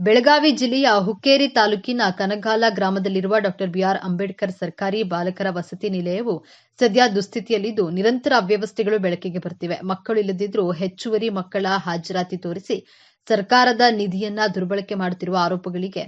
ಬೆಳಗಾವಿ ಜಿಲ್ಲೆಯ ಹುಕ್ಕೇರಿ ತಾಲೂಕಿನ ಕನಗಾಲ ಗ್ರಾಮದಲ್ಲಿರುವ ಡಾಕ್ಟರ್ ಬಿಆರ್ ಅಂಬೇಡ್ಕರ್ ಸರ್ಕಾರಿ ಬಾಲಕರ ವಸತಿ ನಿಲಯವು ಸದ್ಯ ದುಸ್ಥಿತಿಯಲ್ಲಿದ್ದು ನಿರಂತರ ಅವ್ಯವಸ್ಥೆಗಳು ಬೆಳಕಿಗೆ ಬರ್ತಿವೆ. ಮಕ್ಕಳು ಇಲ್ಲದಿದ್ರೂ ಹೆಚ್ಚುವರಿ ಮಕ್ಕಳ ಹಾಜರಾತಿ ತೋರಿಸಿ ಸರ್ಕಾರದ ನಿಧಿಯನ್ನ ದುರ್ಬಳಕೆ ಮಾಡುತ್ತಿರುವ ಆರೋಪಗಳಿಗೆ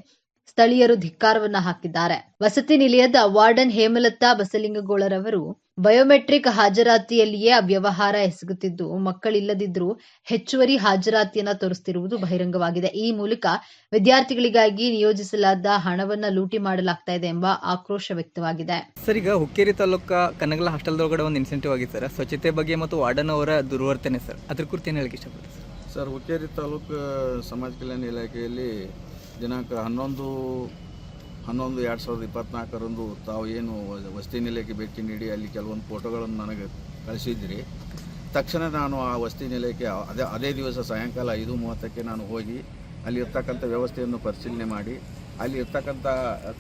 ಸ್ಥಳೀಯರು ಧಿಕ್ಕಾರವನ್ನ ಹಾಕಿದ್ದಾರೆ. ವಸತಿ ನಿಲಯದ ವಾರ್ಡನ್ ಹೇಮಲತಾ ಬಸಲಿಂಗಗೋಳರವರು ಬಯೋಮೆಟ್ರಿಕ್ ಹಾಜರಾತಿಯಲ್ಲಿಯೇ ಅವ್ಯವಹಾರ ಎಸಗುತ್ತಿದ್ದು ಮಕ್ಕಳಿಲ್ಲದಿದ್ರೂ ಹೆಚ್ಚುವರಿ ಹಾಜರಾತಿಯನ್ನ ತೋರಿಸುತ್ತಿರುವುದು ಬಹಿರಂಗವಾಗಿದೆ. ಈ ಮೂಲಕ ವಿದ್ಯಾರ್ಥಿಗಳಿಗಾಗಿ ನಿಯೋಜಿಸಲಾದ ಹಣವನ್ನ ಲೂಟಿ ಮಾಡಲಾಗ್ತಾ ಇದೆ ಎಂಬ ಆಕ್ರೋಶ ವ್ಯಕ್ತವಾಗಿದೆ. ಸರ್ ಈಗ ಹುಕ್ಕೇರಿ ತಾಲೂಕ ಕನಗಲ ಹಾಸ್ಟೆಲ್ದೊಳಗಡೆ ಒಂದು ಇನ್ಸೆಂಟಿವ್ ಆಗಿದೆ ಸರ್. ಸ್ವಚ್ಛತೆ ಬಗ್ಗೆ ಮತ್ತು ವಾರ್ಡನ್ ಅವರ ದುರ್ವರ್ತನೆ ಸರ್. ಅದ್ರ ಕುರಿತು ಏನು ಹೇಳಕ್ಕೆ ಇಷ್ಟಪಡ್ತೀವಿ ಸರ್? ಸರ್ ಹುಕ್ಕೇರಿ ತಾಲೂಕು ಸಮಾಜ ಕಲ್ಯಾಣ ಇಲಾಖೆಯಲ್ಲಿ ದಿನಾಂಕ ಹನ್ನೊಂದು ಹನ್ನೊಂದು ಎರಡು ಸಾವಿರದ ಇಪ್ಪತ್ನಾಲ್ಕರಂದು ತಾವು ಏನು ವಸತಿ ನಿಲಯಕ್ಕೆ ಭೇಟಿ ನೀಡಿ ಅಲ್ಲಿ ಕೆಲವೊಂದು ಫೋಟೋಗಳನ್ನು ನನಗೆ ಕಳಿಸಿದ್ರಿ. ತಕ್ಷಣ ನಾನು ಆ ವಸತಿ ನಿಲಯಕ್ಕೆ ಅದೇ ಅದೇ ದಿವಸ ಸಾಯಂಕಾಲ ಐದು ಮೂವತ್ತಕ್ಕೆ ನಾನು ಹೋಗಿ ಅಲ್ಲಿ ಇರ್ತಕ್ಕಂಥ ವ್ಯವಸ್ಥೆಯನ್ನು ಪರಿಶೀಲನೆ ಮಾಡಿ, ಅಲ್ಲಿ ಇರ್ತಕ್ಕಂಥ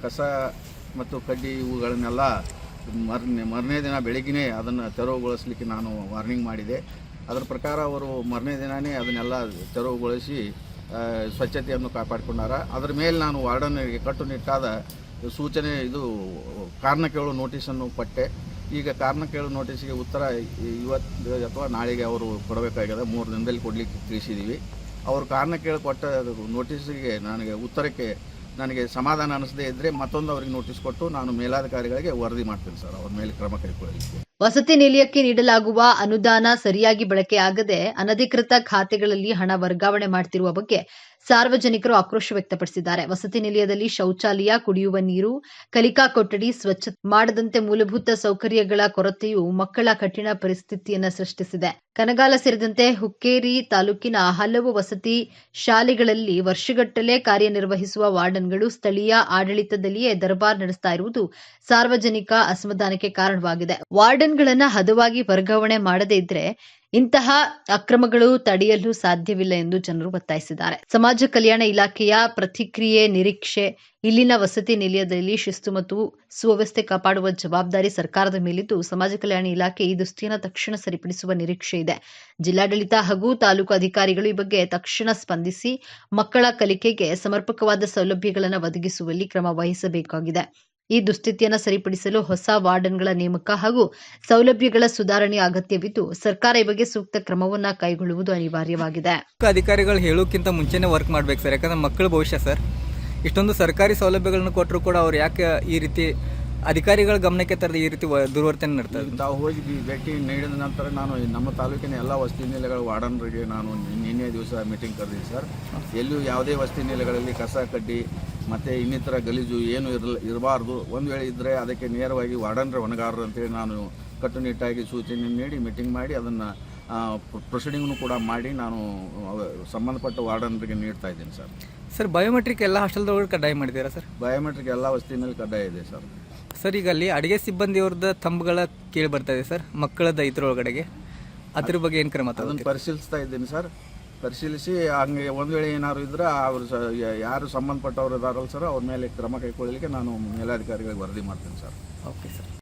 ಕಸ ಮತ್ತು ಕಡ್ಡಿ ಇವುಗಳನ್ನೆಲ್ಲ ಮರ್ನೆ, ಮರನೇ ದಿನ ಬೆಳಗ್ಗೆನೇ ಅದನ್ನು ತೆರವುಗೊಳಿಸಲಿಕ್ಕೆ ನಾನು ವಾರ್ನಿಂಗ್ ಮಾಡಿದೆ. ಅದರ ಪ್ರಕಾರ ಅವರು ಮರನೇ ದಿನವೇ ಅದನ್ನೆಲ್ಲ ತೆರವುಗೊಳಿಸಿ ಸ್ವಚ್ಛತೆಯನ್ನು ಕಾಪಾಡಿಕೊಂಡಾರ. ಅದರ ಮೇಲೆ ನಾನು ವಾರ್ಡನ್ಗೆ ಕಟ್ಟುನಿಟ್ಟಾದ ಸೂಚನೆ, ಇದು ಕಾರಣ ಕೇಳು ನೋಟಿಸನ್ನು ಕೊಟ್ಟೆ ಈಗ ಕಾರಣ ಕೇಳು ನೋಟಿಸ್ಗೆ ಉತ್ತರ ಇವತ್ತು ಅಥವಾ ನಾಳೆಗೆ ಅವರು ಕೊಡಬೇಕಾಗಿದೆ. ಮೂರು ದಿನದಲ್ಲಿ ಕೊಡಲಿಕ್ಕೆ ತಿಳಿಸಿದ್ದೀವಿ ಅವರು ಕಾರಣ ಕೇಳಿ ಕೊಟ್ಟ ನೋಟಿಸಿಗೆ ನನಗೆ ಉತ್ತರಕ್ಕೆ ನನಗೆ ಸಮಾಧಾನ ಅನ್ನಿಸದೇ ಇದ್ದರೆ ಮತ್ತೊಂದು ಅವರಿಗೆ ನೋಟಿಸ್ ಕೊಟ್ಟು ನಾನು ಮೇಲಾಧಿಕಾರಿಗಳಿಗೆ ವರದಿ ಮಾಡ್ತೀನಿ ಸರ್. ಅವ್ರ ಮೇಲೆ ಕ್ರಮ ಕೈಗೊಳ್ಳಲಿಕ್ಕೆ. ವಸತಿ ನಿಲಯಕ್ಕೆ ನೀಡಲಾಗುವ ಅನುದಾನ ಸರಿಯಾಗಿ ಬಳಕೆಯಾಗದೆ ಅನಧಿಕೃತ ಖಾತೆಗಳಲ್ಲಿ ಹಣ ವರ್ಗಾವಣೆ ಮಾಡ್ತಿರುವ ಬಗ್ಗೆ ಸಾರ್ವಜನಿಕರು ಆಕ್ರೋಶ ವ್ಯಕ್ತಪಡಿಸಿದ್ದಾರೆ. ವಸತಿ ನಿಲಯದಲ್ಲಿ ಶೌಚಾಲಯ, ಕುಡಿಯುವ ನೀರು, ಕಲಿಕಾ ಕೊಠಡಿ ಸ್ವಚ್ಛ ಮಾಡದಂತೆ ಮೂಲಭೂತ ಸೌಕರ್ಯಗಳ ಕೊರತೆಯು ಮಕ್ಕಳ ಕಠಿಣ ಪರಿಸ್ಥಿತಿಯನ್ನ ಸೃಷ್ಟಿಸಿದೆ. ಕನಗಾಲ ಸೇರಿದಂತೆ ಹುಕ್ಕೇರಿ ತಾಲೂಕಿನ ಹಲವು ವಸತಿ ಶಾಲೆಗಳಲ್ಲಿ ವರ್ಷಗಟ್ಟಲೆ ಕಾರ್ಯನಿರ್ವಹಿಸುವ ವಾರ್ಡನ್ಗಳು ಸ್ಥಳೀಯ ಆಡಳಿತದಲ್ಲಿಯೇ ದರ್ಬಾರ್ ನಡೆಸ್ತಾ ಇರುವುದು ಸಾರ್ವಜನಿಕ ಅಸಮಾಧಾನಕ್ಕೆ ಕಾರಣವಾಗಿದೆ. ವಾರ್ಡನ್ಗಳನ್ನ ಹದವಾಗಿ ವರ್ಗಾವಣೆ ಮಾಡದೇ ಇದ್ರೆ ಇಂತಹ ಅಕ್ರಮಗಳು ತಡೆಯಲು ಸಾಧ್ಯವಿಲ್ಲ ಎಂದು ಜನರು ಒತ್ತಾಯಿಸಿದ್ದಾರೆ. ಸಮಾಜ ಕಲ್ಯಾಣ ಇಲಾಖೆಯ ಪ್ರತಿಕ್ರಿಯೆ ನಿರೀಕ್ಷೆ, ಇಲ್ಲಿನ ವಸತಿ ನಿಲಯದಲ್ಲಿ ಶಿಸ್ತು ಮತ್ತು ಸುವ್ಯವಸ್ಥೆ ಕಾಪಾಡುವ ಜವಾಬ್ದಾರಿ ಸರ್ಕಾರದ ಮೇಲಿದ್ದು ಸಮಾಜ ಕಲ್ಯಾಣ ಇಲಾಖೆ ಈ ದುಸ್ಥಿತಿಯನ್ನು ತಕ್ಷಣ ಸರಿಪಡಿಸುವ ನಿರೀಕ್ಷೆ ಇದೆ. ಜಿಲ್ಲಾಡಳಿತ ಹಾಗೂ ತಾಲೂಕು ಅಧಿಕಾರಿಗಳು ಈ ಬಗ್ಗೆ ತಕ್ಷಣ ಸ್ಪಂದಿಸಿ ಮಕ್ಕಳ ಕಲಿಕೆಗೆ ಸಮರ್ಪಕವಾದ ಸೌಲಭ್ಯಗಳನ್ನು ಒದಗಿಸುವಲ್ಲಿ ಕ್ರಮ ವಹಿಸಬೇಕಾಗಿದೆ. ಈ ದುಸ್ಥಿತಿಯನ್ನು ಸರಿಪಡಿಸಲು ಹೊಸ ವಾರ್ಡನ್ಗಳ ನೇಮಕ ಹಾಗೂ ಸೌಲಭ್ಯಗಳ ಸುಧಾರಣೆ ಅಗತ್ಯವಿದ್ದು ಸರ್ಕಾರ ಈ ಬಗ್ಗೆ ಸೂಕ್ತ ಕ್ರಮವನ್ನ ಕೈಗೊಳ್ಳುವುದು ಅನಿವಾರ್ಯವಾಗಿದೆ. ಅಧಿಕಾರಿಗಳು ಹೇಳೋಕ್ಕಿಂತ ಮುಂಚೆನೇ ವರ್ಕ್ ಮಾಡ್ಬೇಕು ಸರ್ ಯಾಕಂದ್ರೆ ಮಕ್ಕಳ ಭವಿಷ್ಯ ಸರ್. ಇಷ್ಟೊಂದು ಸರ್ಕಾರಿ ಸೌಲಭ್ಯಗಳನ್ನು ಕೊಟ್ಟರು ಕೂಡ ಅವ್ರು ಯಾಕೆ ಈ ರೀತಿ ಅಧಿಕಾರಿಗಳ ಗಮನಕ್ಕೆ ತರದ ಈ ರೀತಿ ವ- ದುರ್ವರ್ತನೆ ನಡ್ತಾರೆ ತಾವು ಹೋಗಿ ಭೇಟಿ ನೀಡಿದ ನಂತರ ನಾನು ನಮ್ಮ ತಾಲೂಕಿನ ಎಲ್ಲ ವಸತಿ ನಿಲಯಗಳ ವಾರ್ಡನ್ರಿಗೆ ನಾನು ನಿನ್ನೆ ದಿವಸ ಮೀಟಿಂಗ್ ಕರೆದಿದ್ದೆ ಸರ್. ಎಲ್ಲೂ ಯಾವುದೇ ವಸತಿ ನಿಲಯಗಳಲ್ಲಿ ಕಸ ಕಡ್ಡಿ ಮತ್ತು ಇನ್ನಿತರ ಗಲೀಜು ಏನು ಇರಲ ಇರಬಾರ್ದು. ಒಂದು ವೇಳೆ ಇದ್ದರೆ ಅದಕ್ಕೆ ನೇರವಾಗಿ ವಾರ್ಡನ್ರ ಹೊಣೆಗಾರರು ಅಂತೇಳಿ ನಾನು ಕಟ್ಟುನಿಟ್ಟಾಗಿ ಸೂಚನೆ ನೀಡಿ ಮೀಟಿಂಗ್ ಮಾಡಿ ಅದನ್ನು ಪ್ರೊಸೀಡಿಂಗ್ನು ಕೂಡ ಮಾಡಿ ನಾನು ಸಂಬಂಧಪಟ್ಟ ವಾರ್ಡನ್ರಿಗೆ ನೀಡ್ತಾ ಇದ್ದೀನಿ ಸರ್. ಸರ್ ಬಯೋಮೆಟ್ರಿಕ್ ಎಲ್ಲ ಹಾಸ್ಟೆಲ್ದೊಳಗೆ ಕಡ್ಡಾಯ ಮಾಡಿದ್ದೀರಾ ಸರ್? ಬಯೋಮೆಟ್ರಿಕ್ ಎಲ್ಲ ವಸ್ತಿನಲ್ಲಿ ಕಡ್ಡಾಯ ಇದೆ ಸರ್. ಸರ್ ಈಗ ಅಲ್ಲಿ ಅಡುಗೆ ಸಿಬ್ಬಂದಿಯವ್ರದ್ದು ತಂಬುಗಳ ಕೇಳಿ ಬರ್ತಾ ಇದೆ ಸರ್ ಮಕ್ಕಳದ ಇದ್ರೊಳಗಡೆಗೆ ಅದ್ರ ಬಗ್ಗೆ ಏನು ಕ್ರಮ ಅದನ್ನು ಪರಿಶೀಲಿಸ್ತಾ ಇದ್ದೀನಿ ಸರ್. ಪರಿಶೀಲಿಸಿ ಹಂಗೆ ಒಂದು ವೇಳೆ ಏನಾದ್ರು ಇದ್ರೆ ಅವರು ಯಾರು ಸಂಬಂಧಪಟ್ಟವ್ರು ಇದಾರಲ್ಲ ಸರ್, ಅವ್ರ ಮೇಲೆ ಕ್ರಮ ಕೈಗೊಳ್ಳಲಿಕ್ಕೆ ನಾನು ಮೇಲಾಧಿಕಾರಿಗಳಿಗೆ ವರದಿ ಮಾಡ್ತೀನಿ ಸರ್. Okay sir